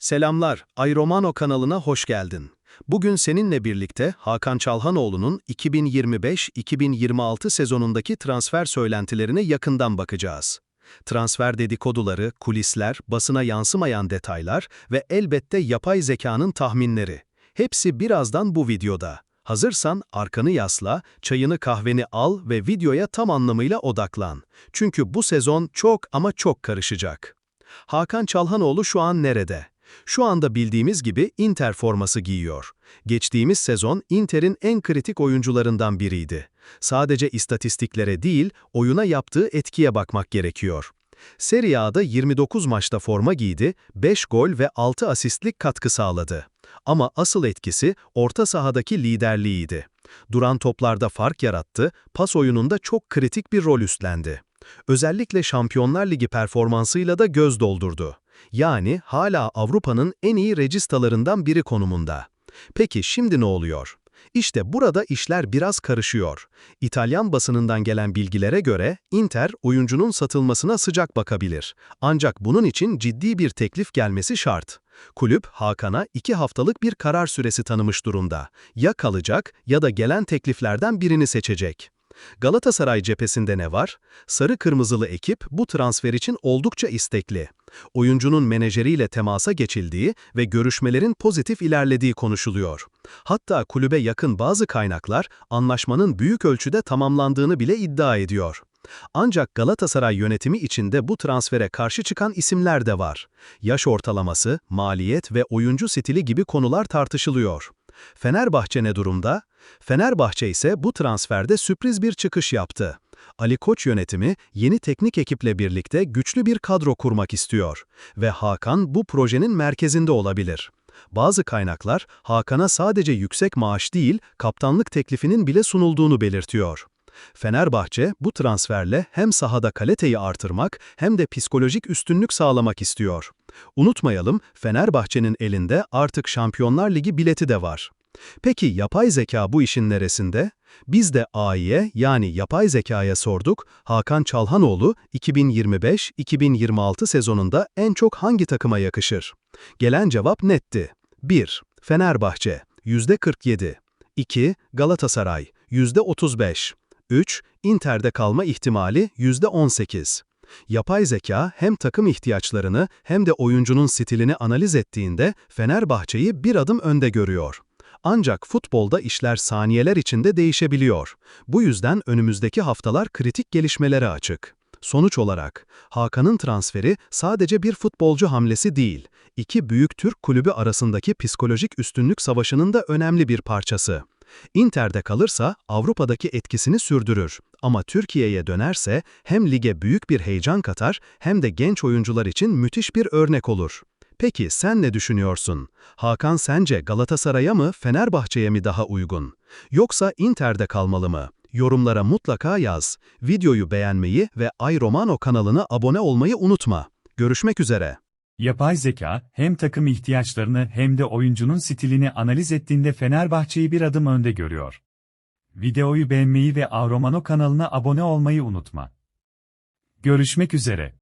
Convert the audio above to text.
Selamlar, Ay Romano kanalına hoş geldin. Bugün seninle birlikte Hakan Çalhanoğlu'nun 2025-2026 sezonundaki transfer söylentilerine yakından bakacağız. Transfer dedikoduları, kulisler, basına yansımayan detaylar ve elbette yapay zekanın tahminleri. Hepsi birazdan bu videoda. Hazırsan arkanı yasla, çayını kahveni al ve videoya tam anlamıyla odaklan. Çünkü bu sezon çok ama çok karışacak. Hakan Çalhanoğlu şu an nerede? Şu anda bildiğimiz gibi Inter forması giyiyor. Geçtiğimiz sezon Inter'in en kritik oyuncularından biriydi. Sadece istatistiklere değil, oyuna yaptığı etkiye bakmak gerekiyor. Serie A'da 29 maçta forma giydi, 5 gol ve 6 asistlik katkı sağladı. Ama asıl etkisi orta sahadaki liderliğiydi. Duran toplarda fark yarattı, pas oyununda çok kritik bir rol üstlendi. Özellikle Şampiyonlar Ligi performansıyla da göz doldurdu. Yani hala Avrupa'nın en iyi registalarından biri konumunda. Peki şimdi ne oluyor? İşte burada işler biraz karışıyor. İtalyan basınından gelen bilgilere göre Inter oyuncunun satılmasına sıcak bakabilir. Ancak bunun için ciddi bir teklif gelmesi şart. Kulüp Hakan'a iki haftalık bir karar süresi tanımış durumda. Ya kalacak ya da gelen tekliflerden birini seçecek. Galatasaray cephesinde ne var? Sarı kırmızılı ekip bu transfer için oldukça istekli. Oyuncunun menajeriyle temasa geçildiği ve görüşmelerin pozitif ilerlediği konuşuluyor. Hatta kulübe yakın bazı kaynaklar anlaşmanın büyük ölçüde tamamlandığını bile iddia ediyor. Ancak Galatasaray yönetimi içinde bu transfere karşı çıkan isimler de var. Yaş ortalaması, maliyet ve oyuncu stili gibi konular tartışılıyor. Fenerbahçe ne durumda? Fenerbahçe ise bu transferde sürpriz bir çıkış yaptı. Ali Koç yönetimi yeni teknik ekiple birlikte güçlü bir kadro kurmak istiyor ve Hakan bu projenin merkezinde olabilir. Bazı kaynaklar Hakan'a sadece yüksek maaş değil, kaptanlık teklifinin bile sunulduğunu belirtiyor. Fenerbahçe bu transferle hem sahada kaliteyi artırmak hem de psikolojik üstünlük sağlamak istiyor. Unutmayalım, Fenerbahçe'nin elinde artık Şampiyonlar Ligi bileti de var. Peki yapay zeka bu işin neresinde? Biz de AI'ye yani yapay zekaya sorduk, Hakan Çalhanoğlu 2025-2026 sezonunda en çok hangi takıma yakışır? Gelen cevap netti. 1. Fenerbahçe %47 2. Galatasaray %35 3. Inter'de kalma ihtimali %18. Yapay zeka hem takım ihtiyaçlarını hem de oyuncunun stilini analiz ettiğinde Fenerbahçe'yi bir adım önde görüyor. Ancak futbolda işler saniyeler içinde değişebiliyor. Bu yüzden önümüzdeki haftalar kritik gelişmelere açık. Sonuç olarak, Hakan'ın transferi sadece bir futbolcu hamlesi değil, iki büyük Türk kulübü arasındaki psikolojik üstünlük savaşının da önemli bir parçası. Inter'de kalırsa Avrupa'daki etkisini sürdürür ama Türkiye'ye dönerse hem lige büyük bir heyecan katar hem de genç oyuncular için müthiş bir örnek olur. Peki sen ne düşünüyorsun? Hakan sence Galatasaray'a mı Fenerbahçe'ye mi daha uygun? Yoksa Inter'de kalmalı mı? Yorumlara mutlaka yaz. Videoyu beğenmeyi ve Ay Romano kanalına abone olmayı unutma. Görüşmek üzere. Yapay zeka, hem takım ihtiyaçlarını hem de oyuncunun stilini analiz ettiğinde Fenerbahçe'yi bir adım önde görüyor. Videoyu beğenmeyi ve Avromano kanalına abone olmayı unutma. Görüşmek üzere.